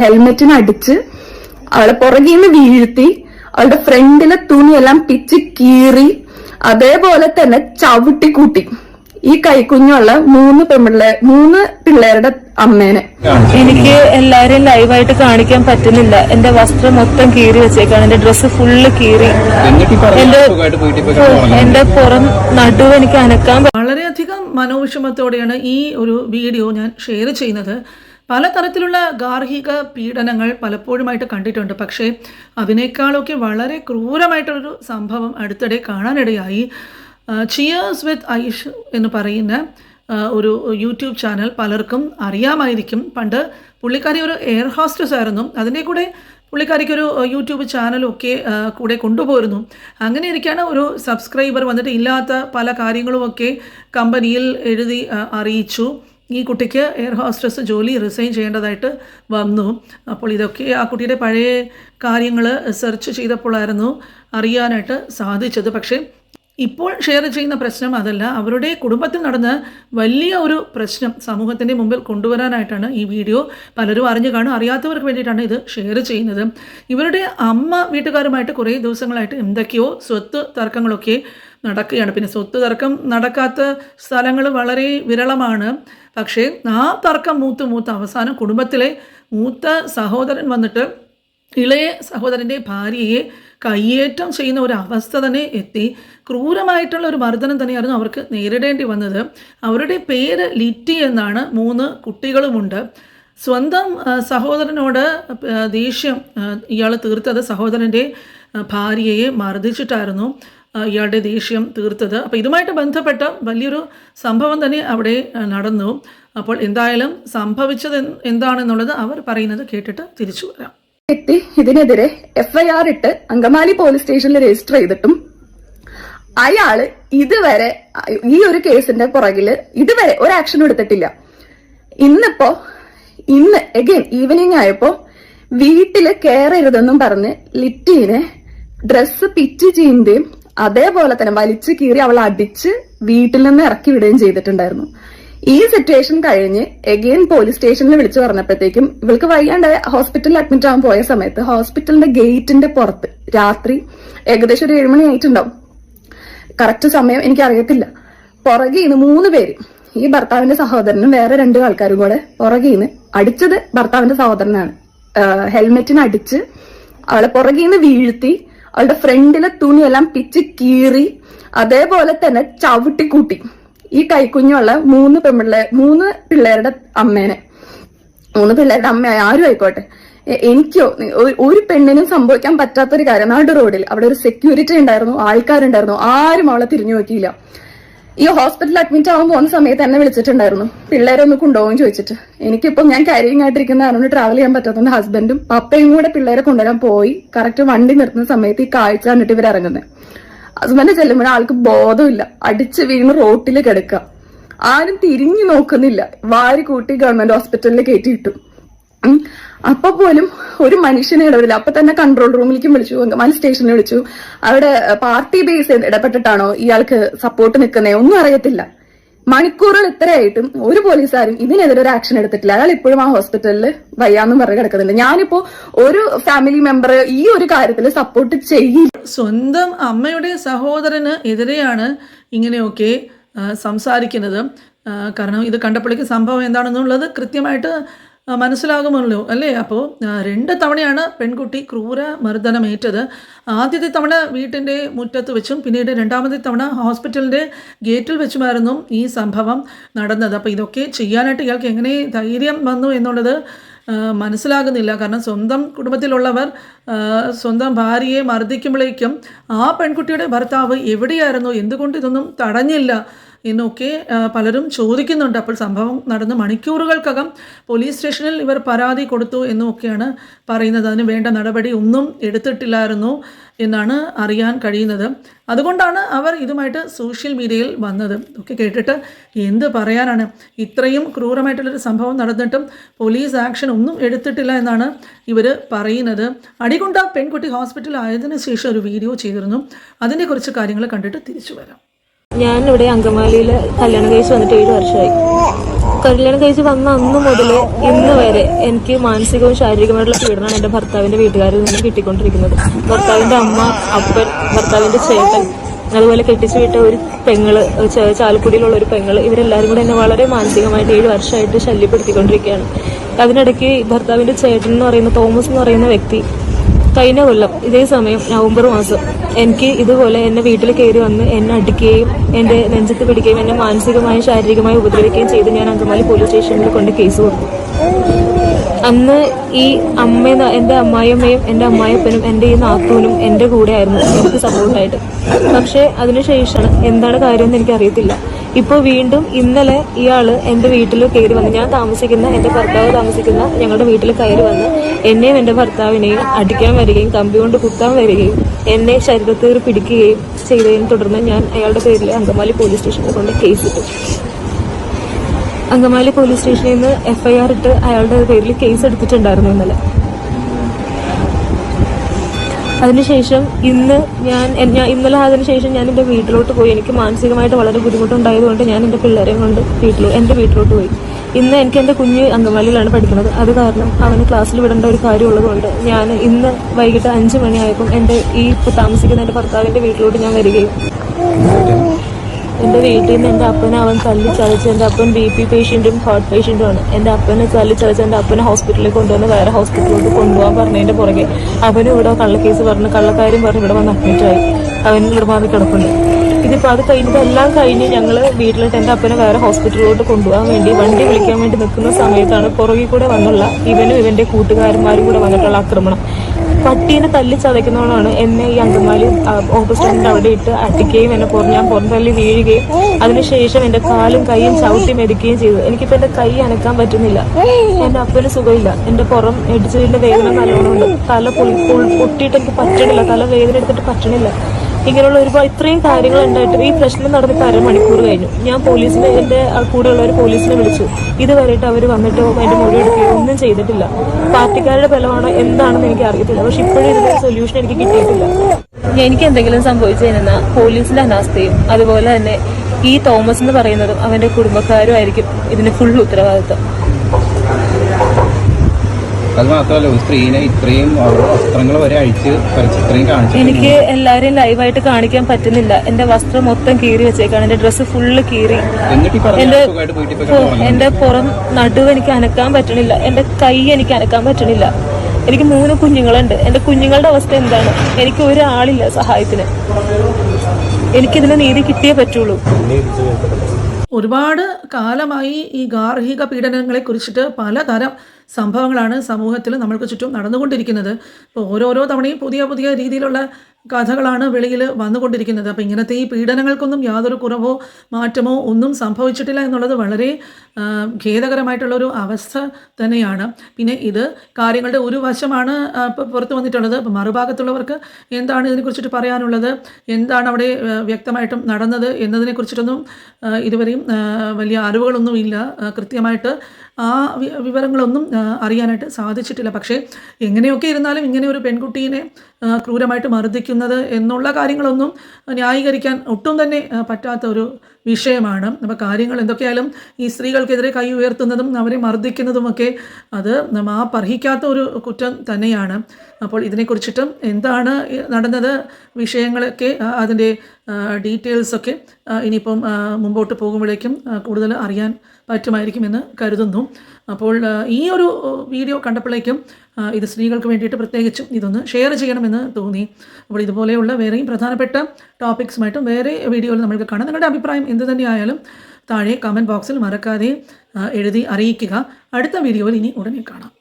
ഹെൽമെറ്റിന് അടിച്ച് അവളെ പുറകിൽ നിന്ന് വീഴ്ത്തി അവളുടെ ഫ്രണ്ടിലെ തുണിയെല്ലാം പിച്ച് കീറി അതേപോലെ തന്നെ ചവിട്ടി കൂട്ടി. ഈ കൈക്കുഞ്ഞുള്ള മൂന്ന് പെൺപിള്ളേ മൂന്ന് പിള്ളേരുടെ അമ്മേനെ. എനിക്ക് എല്ലാരെയും ലൈവായിട്ട് കാണിക്കാൻ പറ്റുന്നില്ല. എന്റെ വസ്ത്രം മൊത്തം കീറി വെച്ചേക്കാണ്. എന്റെ ഡ്രസ്സ് ഫുള്ള് കീറി. എന്റെ എന്റെ പുറം നടുവ് എനിക്ക് അനക്കാൻ വളരെയധികം മനോവിഷമത്തോടെയാണ് ഈ ഒരു വീഡിയോ ഞാൻ ഷെയർ ചെയ്യുന്നത്. പലതരത്തിലുള്ള ഗാർഹിക പീഡനങ്ങൾ പലപ്പോഴുമായിട്ട് കണ്ടിട്ടുണ്ട്. പക്ഷേ അതിനേക്കാളൊക്കെ വളരെ ക്രൂരമായിട്ടൊരു സംഭവം അടുത്തിടെ കാണാനിടയായി. ചിയേഴ്സ് വിത്ത് ഐഷ് എന്ന് പറയുന്ന ഒരു യൂട്യൂബ് ചാനൽ പലർക്കും അറിയാമായിരിക്കും. പണ്ട് പുള്ളിക്കാരി ഒരു എയർ ഹോസ്റ്റസ് ആയിരുന്നു. അതിന്റെ കൂടെ പുള്ളിക്കാരിക്ക് ഒരു യൂട്യൂബ് ചാനലൊക്കെ കൂടെ കൊണ്ടുപോയിരുന്നു അങ്ങനെ ഇരിക്കുകയാണ് ഒരു സബ്സ്ക്രൈബർ വന്നിട്ട് ഇല്ലാത്ത പല കാര്യങ്ങളുമൊക്കെ കമ്പനിയിൽ എഴുതി അറിയിച്ചു. ഈ കുട്ടിക്ക് എയർ ഹോസ്റ്റസ് ജോലി റിസൈൻ ചെയ്യേണ്ടതായിട്ട് വന്നു. അപ്പോൾ ഇതൊക്കെ ആ കുട്ടിയുടെ പഴയ കാര്യങ്ങൾ സെർച്ച് ചെയ്തപ്പോഴായിരുന്നു അറിയാനായിട്ട് സാധിച്ചത്. പക്ഷേ ഇപ്പോൾ ഷെയർ ചെയ്യുന്ന പ്രശ്നം അതല്ല. അവരുടെ കുടുംബത്തിൽ നടന്ന വലിയ ഒരു പ്രശ്നം സമൂഹത്തിന്റെ മുമ്പിൽ കൊണ്ടുവരാനായിട്ടാണ് ഈ വീഡിയോ പലരും അറിഞ്ഞു കാണും. അറിയാത്തവർക്ക് വേണ്ടിയിട്ടാണ് ഇത് ഷെയർ ചെയ്യുന്നത്. ഇവരുടെ അമ്മ വീട്ടുകാരുമായിട്ട് കുറേ ദിവസങ്ങളായിട്ട് എന്തൊക്കെയോ സ്വത്ത് തർക്കങ്ങളൊക്കെ നടക്കുകയാണ്. പിന്നെ സ്വത്ത് തർക്കം നടക്കാത്ത സ്ഥലങ്ങൾ വളരെ വിരളമാണ്. പക്ഷേ ആ തർക്കം മൂത്ത് മൂത്ത് അവസാനം കുടുംബത്തിലെ മൂത്ത സഹോദരൻ വന്നിട്ട് ഇളയ സഹോദരന്റെ ഭാര്യയെ കയ്യേറ്റം ചെയ്യുന്ന ഒരു അവസ്ഥ തന്നെ എത്തി. ക്രൂരമായിട്ടുള്ള ഒരു മർദ്ദനം തന്നെയായിരുന്നു അവർക്ക് നേരിടേണ്ടി വന്നത്. അവരുടെ പേര് ലിറ്റി എന്നാണ്. മൂന്ന് കുട്ടികളുമുണ്ട്. സ്വന്തം സഹോദരനോട് ദേഷ്യം ഇയാൾ തീർത്തത് സഹോദരന്റെ ഭാര്യയെ മർദ്ദിച്ചിട്ടായിരുന്നു. ഇയാളുടെ ദേഷ്യം തീർത്തത്. അപ്പോൾ ഇതുമായിട്ട് ബന്ധപ്പെട്ട വലിയൊരു സംഭവം തന്നെ അവിടെ നടന്നു. അപ്പോൾ എന്തായാലും സംഭവിച്ചത് എന്താണെന്നുള്ളത് അവർ പറയുന്നത് കേട്ടിട്ട് തിരിച്ചു വരാം. വ്യക്തി ഇതിനെതിരെ എഫ്ഐആർ ഇട്ട് അങ്കമാലി പോലീസ് സ്റ്റേഷനിൽ രജിസ്റ്റർ ചെയ്തിട്ടും അയാൾ ഇതുവരെ ഈ ഒരു കേസിന്റെ പുറകിൽ ഇതുവരെ ഒരു ആക്ഷൻ എടുത്തിട്ടില്ല. ഇന്നിപ്പോ ഇന്ന് എഗെയിൻ ഈവനിങ് ആയപ്പോ വീട്ടിൽ കയറരുതെന്നും പറഞ്ഞ് ലിറ്റീനെ ഡ്രസ്സ് പിറ്റ് ചീന്തുകയും അതേപോലെ തന്നെ വലിച്ചു കീറി അവൾ അടിച്ച് വീട്ടിൽ നിന്ന് ഇറക്കി വിടുകയും ചെയ്തിട്ടുണ്ടായിരുന്നു. ഈ സിറ്റുവേഷൻ കഴിഞ്ഞ് എഗെയിൻ പോലീസ് സ്റ്റേഷനിൽ വിളിച്ചു പറഞ്ഞപ്പോഴത്തേക്കും ഇവൾക്ക് വയ്യാണ്ട് ഹോസ്പിറ്റലിൽ അഡ്മിറ്റ് ആവാൻ പോയ സമയത്ത് ഹോസ്പിറ്റലിന്റെ ഗേറ്റിന്റെ പുറത്ത് രാത്രി ഏകദേശം ഒരു ഏഴുമണി ആയിട്ടുണ്ടാവും. കറക്റ്റ് സമയം എനിക്കറിയത്തില്ല പുറകീന്ന് മൂന്ന് പേര്. ഈ ഭർത്താവിന്റെ സഹോദരനും വേറെ രണ്ട് ആൾക്കാരും കൂടെ പുറകെ പുറകീന്ന് അടിച്ചത് ഭർത്താവിന്റെ സഹോദരനാണ്. ഹെൽമെറ്റിന് അടിച്ച് അവളെ പുറകെ പുറകീന്ന് വീഴ്ത്തി അവളുടെ ഫ്രണ്ടിലെ തുണിയെല്ലാം പിച്ച് കീറി അതേപോലെ തന്നെ ചവിട്ടി കൂട്ടി. ഈ കൈക്കുഞ്ഞുള്ള മൂന്ന് പെൺപിള്ളേ മൂന്ന് പിള്ളേരുടെ അമ്മേനെ. മൂന്ന് പിള്ളേരുടെ അമ്മ ആരും ആയിക്കോട്ടെ. എനിക്കോ ഒരു പെണ്ണിനും സംഭവിക്കാൻ പറ്റാത്തൊരു കാര്യം. നാട് റോഡിൽ അവിടെ ഒരു സെക്യൂരിറ്റി ഉണ്ടായിരുന്നു ആൾക്കാരുണ്ടായിരുന്നു. ആരും അവളെ തിരിഞ്ഞു നോക്കിയില്ല. ഈ ഹോസ്പിറ്റലിൽ അഡ്മിറ്റ് ആവാൻ പോകുന്ന സമയത്ത് എന്നെ വിളിച്ചിട്ടുണ്ടായിരുന്നു. പിള്ളേരെ ഒന്ന് കൊണ്ടുപോകും ചോദിച്ചിട്ട്. എനിക്കിപ്പോ ഞാൻ കാര്യം ആയിട്ടിരിക്കുന്ന കാരണം ട്രാവൽ ചെയ്യാൻ പറ്റാത്തതുകൊണ്ട് ഹസ്ബൻഡും പപ്പയും കൂടെ പിള്ളേരെ കൊണ്ടുവരാൻ പോയി. കറക്റ്റ് വണ്ടി നിർത്തുന്ന സമയത്ത് ഈ കാഴ്ച കണ്ടിട്ട് ഇവർ ഇറങ്ങുന്നത് ഹസ്ബൻഡ് ചെല്ലുമ്പോൾ ആൾക്ക് ബോധമില്ല. അടിച്ച് വീണ് റോട്ടിൽ കിടക്കുക ആരും തിരിഞ്ഞു നോക്കുന്നില്ല. വാരി കൂട്ടി ഗവൺമെന്റ് ഹോസ്പിറ്റലിൽ കയറ്റിയിട്ടു ഉം. അപ്പൊ പോലും ഒരു മനുഷ്യനെ ഇടപെടില്ല. അപ്പൊ തന്നെ കൺട്രോൾ റൂമിലേക്കും വിളിച്ചു. അങ്കമാലി സ്റ്റേഷനിൽ വിളിച്ചു. അവിടെ പാർട്ടി ബേസ് ഇടപെട്ടിട്ടാണോ ഇയാൾക്ക് സപ്പോർട്ട് നിൽക്കുന്നേ ഒന്നും അറിയത്തില്ല. മണിക്കൂറുകൾ ഇത്രയായിട്ടും ഒരു പോലീസുകാരും ഇതിനെതിരെ ഒരു ആക്ഷൻ എടുത്തിട്ടില്ല. അയാൾ ഇപ്പോഴും ആ ഹോസ്പിറ്റലിൽ വയ്യാന്നും പറഞ്ഞ് കിടക്കുന്നുണ്ട്. ഞാനിപ്പോ ഒരു ഫാമിലി മെമ്പർ ഈ ഒരു കാര്യത്തിൽ സപ്പോർട്ട് ചെയ്യില്ല. സ്വന്തം അമ്മയുടെ സഹോദരന് എതിരെയാണ് ഇങ്ങനെയൊക്കെ സംസാരിക്കുന്നത്. കാരണം ഇത് കണ്ടപ്പോഴേക്ക് സംഭവം എന്താണെന്നുള്ളത് കൃത്യമായിട്ട് മനസ്സിലാകുമല്ലോ അല്ലേ? അപ്പോൾ രണ്ട് തവണയാണ് പെൺകുട്ടി ക്രൂര മർദ്ദനം മർദ്ദനമേറ്റത്. ആദ്യത്തെ തവണ വീട്ടിന്റെ മുറ്റത്ത് വെച്ചും പിന്നീട് രണ്ടാമത്തെ തവണ ഹോസ്പിറ്റലിന്റെ ഗേറ്റിൽ വെച്ചുമായിരുന്നു ഈ സംഭവം നടന്നത്. അപ്പോൾ ഇതൊക്കെ ചെയ്യാനായിട്ട് ഇയാൾക്ക് എങ്ങനെ ധൈര്യം വന്നു എന്നുള്ളത് മനസ്സിലാകുന്നില്ല. കാരണം സ്വന്തം കുടുംബത്തിലുള്ളവർ സ്വന്തം ഭാര്യയെ മർദ്ദിക്കുമ്പോഴേക്കും ആ പെൺകുട്ടിയുടെ ഭർത്താവ് എവിടെയായിരുന്നു? എന്തുകൊണ്ട് ഇതൊന്നും തടഞ്ഞില്ല? എന്നൊക്കെ പലരും ചോദിക്കുന്നുണ്ട്. അപ്പോൾ സംഭവം നടന്ന് മണിക്കൂറുകൾക്കകം പോലീസ് സ്റ്റേഷനിൽ ഇവർ പരാതി കൊടുത്തു എന്നൊക്കെയാണ് പറയുന്നത്. അതിന് വേണ്ട നടപടി ഒന്നും എടുത്തിട്ടില്ലായിരുന്നു എന്നാണ് അറിയാൻ കഴിയുന്നത്. അതുകൊണ്ടാണ് അവർ ഇതുമായിട്ട് സോഷ്യൽ മീഡിയയിൽ വന്നത്. ഒക്കെ കേട്ടിട്ട് എന്ത് പറയാനാണ്? ഇത്രയും ക്രൂരമായിട്ടുള്ളൊരു സംഭവം നടന്നിട്ടും പോലീസ് ആക്ഷൻ ഒന്നും എടുത്തിട്ടില്ല എന്നാണ് ഇവർ പറയുന്നത്. അടികൊണ്ട പെൺകുട്ടി ഹോസ്പിറ്റലിൽ ആയതിനു ശേഷം ഒരു വീഡിയോ ചെയ്തിരുന്നു. അതിന്റെ കുറച്ച് കാര്യങ്ങൾ കണ്ടിട്ട് തിരിച്ചു വരാം. ഞാൻ ഇവിടെ അങ്കമാലിയിൽ കല്യാണം കഴിച്ച് വന്നിട്ട് ഏഴ് വർഷമായി. കല്യാണം കഴിച്ച് വന്ന അന്ന് മുതൽ ഇന്ന് വരെ എനിക്ക് മാനസികവും ശാരീരികമായിട്ടുള്ള പീഡനമാണ് എന്റെ ഭർത്താവിന്റെ വീട്ടുകാരിൽ നിന്ന് കിട്ടിക്കൊണ്ടിരിക്കുന്നത്. ഭർത്താവിന്റെ അമ്മ അപ്പൻ ഭർത്താവിന്റെ ചേട്ടൻ അതുപോലെ കെട്ടിച്ചു വിട്ട ഒരു പെങ്ങൾ ചാലക്കുടിയിലുള്ള ഒരു പെങ്ങൾ ഇവരെല്ലാവരും കൂടെ എന്നെ വളരെ മാനസികമായിട്ട് ഏഴ് വർഷമായിട്ട് ശല്യപ്പെടുത്തിക്കൊണ്ടിരിക്കുകയാണ്. അതിനിടയ്ക്ക് ഭർത്താവിന്റെ ചേട്ടൻ എന്ന് പറയുന്ന തോമസ് എന്ന് പറയുന്ന വ്യക്തി കഴിഞ്ഞ കൊല്ലം ഇതേ സമയം നവംബർ മാസം എനിക്ക് ഇതുപോലെ എന്നെ വീട്ടിൽ കയറി വന്ന് എന്നെ അടിക്കുകയും എന്റെ നെഞ്ചത്ത് പിടിക്കുകയും എന്നെ മാനസികമായും ശാരീരികമായും ഉപദ്രവിക്കുകയും ചെയ്ത് ഞാൻ അങ്കമാലി പോലീസ് സ്റ്റേഷനിൽ കൊണ്ട് കേസ് കൊടുത്തു. അന്ന് ഈ അമ്മ എന്റെ അമ്മായിയമ്മയും എന്റെ അമ്മായിയപ്പനും എന്റെ ഈ നാത്തൂനും എന്റെ കൂടെ ആയിരുന്നു എനിക്ക് സപ്പോർട്ടായിട്ട് പക്ഷേ അതിനുശേഷം എന്താണ് കാര്യമെന്ന് എനിക്കറിയത്തില്ല. ഇപ്പോൾ വീണ്ടും ഇന്നലെ ഇയാൾ എന്റെ വീട്ടിൽ കയറി വന്ന് ഞാൻ താമസിക്കുന്ന എന്റെ ഭർത്താവ് താമസിക്കുന്ന ഞങ്ങളുടെ വീട്ടിൽ കയറി വന്ന് എന്നെയും എന്റെ ഭർത്താവിനെയും അടിക്കാൻ വരികയും കമ്പി കൊണ്ട് കുത്താൻ വരികയും എന്നെ ശരീരത്തിൽ പിടിക്കുകയും ചെയ്തതിനെ തുടർന്ന് ഞാൻ അയാളുടെ പേരിൽ അങ്കമാലി പോലീസ് സ്റ്റേഷനിൽ കൊണ്ട് കേസിട്ടു. അങ്കമാലി പോലീസ് സ്റ്റേഷനിൽ നിന്ന് എഫ്ഐആർ ഇട്ട് അയാളുടെ പേരിൽ കേസ് എടുത്തിട്ടുണ്ടായിരുന്നു ഇന്നലെ. അതിനുശേഷം ഇന്ന് ഞാൻ ഇന്നലെ അതിനുശേഷം ഞാൻ എന്റെ വീട്ടിലോട്ട് പോയി. എനിക്ക് മാനസികമായിട്ട് വളരെ ബുദ്ധിമുട്ടുണ്ടായതുകൊണ്ട് ഞാൻ എന്റെ പിള്ളേരെയും കൊണ്ട് വീട്ടിൽ എന്റെ വീട്ടിലോട്ട് പോയി. ഇന്ന് എനിക്ക് എന്റെ കുഞ്ഞ് അങ്കമാലിയിലാണ് പഠിക്കുന്നത്. അത് കാരണം അവന് ക്ലാസ്സിൽ വിടേണ്ട ഒരു കാര്യമുള്ളതുകൊണ്ട് ഞാൻ ഇന്ന് വൈകിട്ട് അഞ്ച് മണിയായപ്പം എന്റെ ഈ താമസിക്കുന്ന എന്റെ ഭർത്താവിന്റെ വീട്ടിലോട്ട് ഞാൻ വരികയും. എന്റെ വീട്ടിൽ നിന്ന് എന്റെ അപ്പനെ അവൻ തല്ലി ചതച്ച് എന്റെ അപ്പൻ ബി പി പേഷ്യന്റും ഹാർട്ട് പേഷ്യന്റുമാണ് എന്റെ അപ്പനെ തല്ലി ചതച്ച് എന്റെ അപ്പനെ ഹോസ്പിറ്റലിൽ കൊണ്ടുവന്ന് വേറെ ഹോസ്പിറ്റലിലോട്ട് കൊണ്ടുപോകാൻ പറഞ്ഞതിന്റെ പുറകെ അവനും ഇവിടെ കള്ളക്കേസ് പറഞ്ഞ് കള്ളക്കാരും പറഞ്ഞ് ഇവിടെ വന്ന് അഡ്മിറ്റായി അവനും ഇവിടെ വന്ന് കിടപ്പുണ്ട്. ഇതിപ്പോൾ അത് കഴിഞ്ഞിട്ട് എല്ലാം കഴിഞ്ഞ് ഞങ്ങൾ വീട്ടിലിട്ട് എന്റെ അപ്പനെ വേറെ ഹോസ്പിറ്റലിലോട്ട് കൊണ്ടുപോകാൻ വേണ്ടി വണ്ടി വിളിക്കാൻ വേണ്ടി നിൽക്കുന്ന സമയത്താണ് പുറകിൽ കൂടെ വന്നുള്ള ഇവനും ഇവന്റെ കൂട്ടുകാരന്മാരും കൂടെ വന്നിട്ടുള്ള ആക്രമണം. പട്ടീനെ തല്ലി ചതയ്ക്കുന്നവളാണ് എന്നെ ഈ അങ്കമാലി ഓപ്പോസിറ്റിന്റെ അവിടെ ഇട്ട് അടിക്കുകയും എന്നെ പുറം ഞാൻ പുറന്തള്ളി വീഴുകയും അതിനുശേഷം എന്റെ കാലും കൈയും ചവിട്ടി മെതിക്കുകയും ചെയ്തു. എനിക്കിപ്പോ എന്റെ കൈ അനക്കാൻ പറ്റുന്നില്ല. എന്റെ അപ്പന് സുഖമില്ല. എന്റെ പുറം ഇടിച്ചതിന്റെ വേദന നല്ലോണം ഉണ്ട്. തല പൊട്ടിയിട്ട് എനിക്ക് പറ്റണില്ല. തല വേദന എടുത്തിട്ട് പറ്റണില്ല. ഇങ്ങനെയുള്ള ഒരുപാട് ഇത്രയും കാര്യങ്ങൾ ഉണ്ടായിട്ട് ഈ പ്രശ്നം നടന്നിട്ട് അരമണിക്കൂർ കഴിഞ്ഞു. ഞാൻ പോലീസിനെ എന്റെ കൂടെയുള്ള ഒരു പോലീസിനെ വിളിച്ചു. ഇതുവരെയായിട്ട് അവർ വന്നിട്ടോ അതിന്റെ മൊഴി എടുക്കുകയോ ഒന്നും ചെയ്തിട്ടില്ല. പാർട്ടിക്കാരുടെ ബലമാണോ എന്താണെന്ന് എനിക്ക് അറിയത്തില്ല. പക്ഷെ ഇപ്പോഴും ഇതിന്റെ സൊല്യൂഷൻ എനിക്ക് കിട്ടിയിട്ടില്ല. എനിക്ക് എന്തെങ്കിലും സംഭവിച്ചു കഴിഞ്ഞാൽ പോലീസിന്റെ അനാസ്ഥയും അതുപോലെ തന്നെ ഈ തോമസ് എന്ന് പറയുന്നതും അവന്റെ കുടുംബക്കാരും ആയിരിക്കും ഇതിന് ഫുൾ ഉത്തരവാദിത്വം. അത് മാത്രമല്ല ഒരു സ്ത്രീനെ ഇത്രയും വസ്ത്രങ്ങൾ വരെ അഴിച്ച് ഇത്രയും കാണിച്ചു എനിക്ക് എല്ലാവരെയും ലൈവായിട്ട് കാണിക്കാൻ പറ്റുന്നില്ല. എന്റെ വസ്ത്രം മൊത്തം കീറി വെച്ചേക്കാണ്. എന്റെ ഡ്രസ്സ് ഫുള്ള് കീറി. എന്റെ എന്റെ പുറം നടുവ് എനിക്ക് അനക്കാൻ പറ്റണില്ല എന്റെ കൈ എനിക്ക് അനക്കാൻ പറ്റണില്ല എനിക്ക് മൂന്ന് കുഞ്ഞുങ്ങളുണ്ട്. എന്റെ കുഞ്ഞുങ്ങളുടെ അവസ്ഥ എന്താണ്? എനിക്ക് ഒരാളില്ല സഹായത്തിന്. എനിക്കിതിന് നീതി കിട്ടിയേ പറ്റുള്ളൂ. ഒരുപാട് കാലമായി ഈ ഗാർഹിക പീഡനങ്ങളെ കുറിച്ചിട്ട് പലതരം സംഭവങ്ങളാണ് സമൂഹത്തിൽ നമ്മൾക്ക് ചുറ്റും നടന്നുകൊണ്ടിരിക്കുന്നത്. ഇപ്പോൾ ഓരോരോ തവണയും പുതിയ പുതിയ രീതിയിലുള്ള കഥകളാണ് വെളിയിൽ വന്നുകൊണ്ടിരിക്കുന്നത്. അപ്പോൾ ഇങ്ങനത്തെ ഈ പീഡനങ്ങൾക്കൊന്നും യാതൊരു കുറവോ മാറ്റമോ ഒന്നും സംഭവിച്ചിട്ടില്ല എന്നുള്ളത് വളരെ ഖേദകരമായിട്ടുള്ളൊരു അവസ്ഥ തന്നെയാണ്. പിന്നെ ഇത് കാര്യങ്ങളുടെ ഒരു വശമാണ് പുറത്തു വന്നിട്ടുള്ളത്. അപ്പോൾ മറുഭാഗത്തുള്ളവർക്ക് എന്താണ് ഇതിനെക്കുറിച്ചിട്ട് പറയാനുള്ളത്? എന്താണ് അവിടെ വ്യക്തമായിട്ടും നടന്നത് എന്നതിനെക്കുറിച്ചിട്ടൊന്നും ഇതുവരെയും വലിയ അറിവുകളൊന്നും ഇല്ല കൃത്യമായിട്ട് ആ വിവരങ്ങളൊന്നും അറിയാനായിട്ട് സാധിച്ചിട്ടില്ല. പക്ഷേ എങ്ങനെയൊക്കെ ഇരുന്നാലും ഇങ്ങനെ ഒരു പെൺകുട്ടീനെ ക്രൂരമായിട്ട് മർദ്ദിക്കുന്നത് എന്നുള്ള കാര്യങ്ങളൊന്നും ന്യായീകരിക്കാൻ ഒട്ടും തന്നെ പറ്റാത്ത ഒരു വിഷയമാണ്. അപ്പോൾ കാര്യങ്ങൾ എന്തൊക്കെയായാലും ഈ സ്ത്രീകൾക്കെതിരെ കൈ ഉയർത്തുന്നതും അവരെ മർദ്ദിക്കുന്നതുമൊക്കെ അത് മാപ്പ് അർഹിക്കാത്ത ഒരു കുറ്റം തന്നെയാണ്. അപ്പോൾ ഇതിനെക്കുറിച്ചിട്ടും എന്താണ് നടന്നത്? വിഷയങ്ങളൊക്കെ അതിന്റെ ഡീറ്റെയിൽസൊക്കെ ഇനിയിപ്പം മുമ്പോട്ട് പോകുമ്പോഴേക്കും കൂടുതൽ അറിയാൻ പറ്റുമായിരിക്കുമെന്ന് കരുതുന്നു. അപ്പോൾ ഈ ഒരു വീഡിയോ കണ്ടപ്പോഴേക്കും ഇത് സ്ത്രീകൾക്ക് വേണ്ടിയിട്ട് പ്രത്യേകിച്ചും ഇതൊന്ന് ഷെയർ ചെയ്യണമെന്ന് തോന്നി. അപ്പോൾ ഇതുപോലെയുള്ള വേറെയും പ്രധാനപ്പെട്ട ടോപ്പിക്സുമായിട്ടും വേറെ വീഡിയോയിൽ നമ്മൾക്ക് കാണാം. നിങ്ങളുടെ അഭിപ്രായം എന്ത് തന്നെയായാലും താഴെ കമന്റ് ബോക്സിൽ മറക്കാതെ എഴുതി അറിയിക്കുക. അടുത്ത വീഡിയോയിൽ ഇനി ഉടനെ കാണാം.